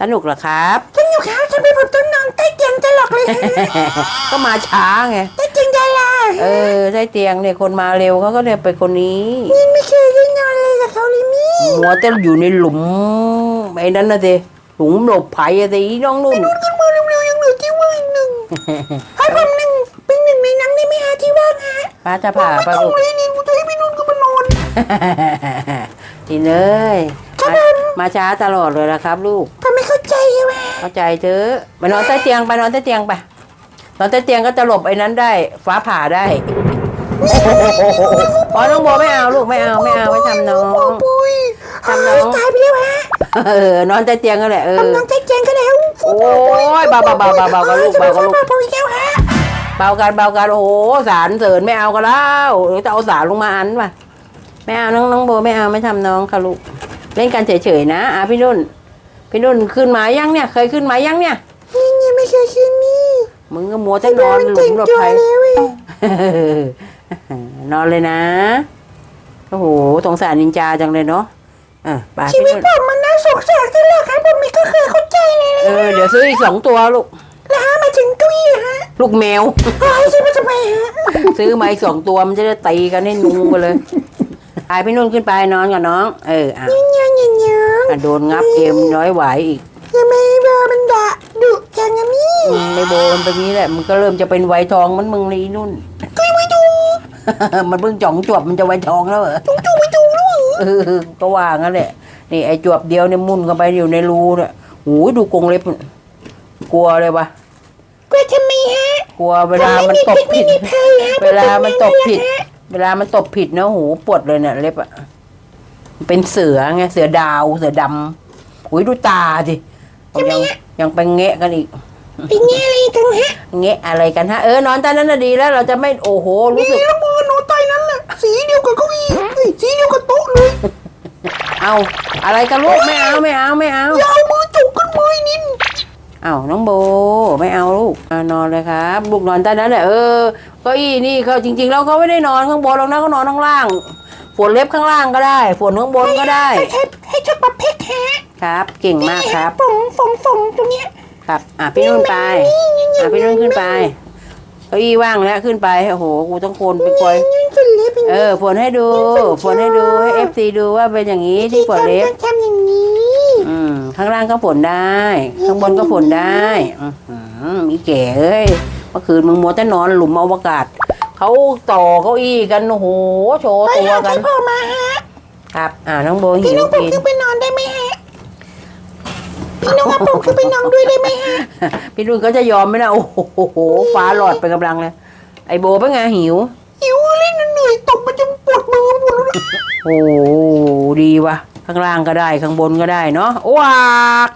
สนุกเหรอครับฉันอยู่ครับฉันไปผมต้นนอนใต้เตียงตลอดเลยฮะก็มาช้าไงใต้เตียงดาราเออใต้เตียงเนี่ยคนมาเร็วเขาก็เลยไปคนนี้ นี่ไม่เคยได้นอนเลยกับเขาเลยมี่หัวแต่อยู่ในหลุมไอ้นั้นนะสิหลุมหลบภัยอะสิน้องนุ่นขึ้นมาเร็วๆยังเหลือที่ว่างหนึ่งให้ผมหนึ่งเป็นหนึ่งในนั้นได้ไหมฮะที่ว่างฮะป้าจะผ่าไม่ปลาต้องลูกเลยนี่กูจะให้พี่นุ่นก็มานอนทีเนยมามาช้าตลอดเลยนะครับลูก เข้าใจเถอะไปนอนใต้เตียงไปนอนใต้เตียงไปนอนใต้เตียงก็จะหลบไอ้นั้นได้ ฟ้าผ่าได้พอน้องโบไม่เอาลูกไม่เอาไม่เอาไม่ทำน้องปุ้ยทำน้องตายไปแล้วฮะเออนอนใต้เตียงก็แหละเออทำน้องใต้เตียงก็แล้วโอ้ยเบาเบาเบาเบาเบากับลูกเบากับลูกเบาอีกแล้วฮะเบากันเบากันโอ้โหสารเสริญไม่เอาก็แล้วเดี๋ยวจะเอาสารลงมาอันป่ะไม่เอาน้องน้องโบไม่เอาไม่ทำน้องค่ะลูกเล่นกันเฉยๆนะอะพี่นุ่น พี่นุ่นขึ้นมายังเนี่ย เคยขึ้นมายังเนี่ยนี่ยังไม่เคยคืนนี่มึงก็มัวแต่นอนหลุมหลบตัวภัยแล้วเว้ยนอนเลยนะโอ้โหสงสารนินจาจังเลยเนาะอะไปชีพี่วิตนุ่นผมมันน่าสงสารตลอดครับผมไม่ก็เคยเข้าใจเลยเออเดี๋ยวซื้ออีกสองตัวลูกแล้วฮะมาถึงตุ้ยฮะ ลูกแมวเฮ้ยซื้อมาทำไมฮะซื้อมาอีกสองตัวมันจะได้ตีกันให้นุงไปเลยไปพี่นุ่นขึ้นไปนอนกับน้อง เอออะเงี้ยเงี้ยเงี้ยเงี้ย อะโดนงับเอ็มน้อยไหวอีกทำไมเบอร์มันด่าดุจังอะมี่อืมในโบมันเป็นงี้แหละมันก็เริ่มจะเป็นไวทองมันมึงเลยอีนุ่น ก็ไม่ดูมันเพิ่งจ่องจวบมันจะไวทองแล้วเหรอจุ๊จุ๊ไม่ดูลูกเออก็ว่างั้นแหละ นี่ไอ้จวบเดียวเนี่ยมุ่นเข้าไปอยู่ในรูเนี่ยโอ้ยดูกรงเล็บมันกลัวเลยวะก็ทำไมฮะกลัวเวลามันตบผิด ไม่มีใครฮะเวลามันตบผิด เวลามันตบผิดนะหูปวดเลยเนี่ยเล็บอะ เป็นเสือไงเสือดาว เสือดำอุ้ยดูตาสิยังยังไปแงะกันอีกเป็นไงอะไรกันฮะแงะอะไรกันฮะเออนอนตอนนั้นน่ะดีแล้วเราจะไม่โอ้โหรู้สึกนี่แล้วมือหนูใต้นั้นแหละสีเดียวกับเก้าอี้เฮ้ยสีเดียวกับโต๊ะเลยเอาอะไรกันลูกไม่เอาไม่เอาไม่เอาอยาวมือจุกกันมือนินเอาน้องโบไม่เอาลูกอะนอนเลยครับลูกนอนใต้นั้นแหละเออเก้าอี้นี่เขาจริง ๆ แล้วเขาไม่ได้นอนข้างบนหรอกนะเขานอนข้างล่าง ฝนเล็บข้างล่างก็ได้ ฝนข้างบนก็ได้ให้ให้ชอบประเภทฮะครับ เก่งมากครับฝงฝงฝงตรงเนี้ยครับ อะพี่นุ่นไปอะพี่นุ่นขึ้นไปเก้าอี้ว่างแล้วขึ้นไปโอ้โหกูต้องโคนไปคอยนี่ฝนเล็บเป็นเออฝนให้ดูฝนให้ดูให้เอฟซีดูว่าเป็นอย่างนี้ที่ฝนเล็บทำอย่างนี้อืมข้างล่างก็ฝนได้ ข้างบนก็ฝนได้อือหือมีแก่เอ้ยเมื่อคืนมึงมัวแต่นอนหลุมอวกาศ เขาต่อเก้าอี้กันโอ้โหโชว์ไปตัวหากัใครนพ่อมาฮะ ครับ อ่าน้องโบพี่หิวน้องผมกิน ขึ้นไปนอนได้ไหมฮะ พี่น้องกับผมขึ้นไปนอนด้วยได้ไหมฮะ พี่นุ่นก็จะยอมไหมนะโอ้โหฟ้าหลอดไปกำลังเลย ไอโบเป็นไงหิว หิวเล่นเหนื่อยตบมันจะปวดมือหมดแล้วนะโอ้ดีว่ะข้างล่างก็ได้ข้างบนก็ได้เนาะว้า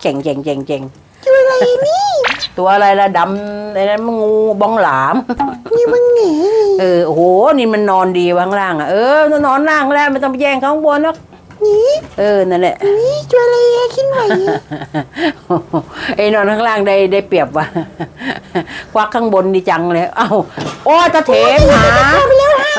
เจ๋งเจ๋งเจ๋งเจ๋งเจออะไรนี่ ตัวอะไรละดำไอ้นั้นมันงูบ้องหลาม นี่มันเหนเออโอ้โหนี่มันนอนดีวะข้างล่างอะเออนอนล่างแล้วไม่ต้องไปแย่งข้างบนหรอกนี่เออนั่นแหละนี่เจออะไรอะขึ้นไหวอะไอ้นอนข้างล่างได้ได้เปรียบว่ะควักข้างบนดีจังเลยเอ้าโอ้ยตะเถนหาไปแล้วฮะ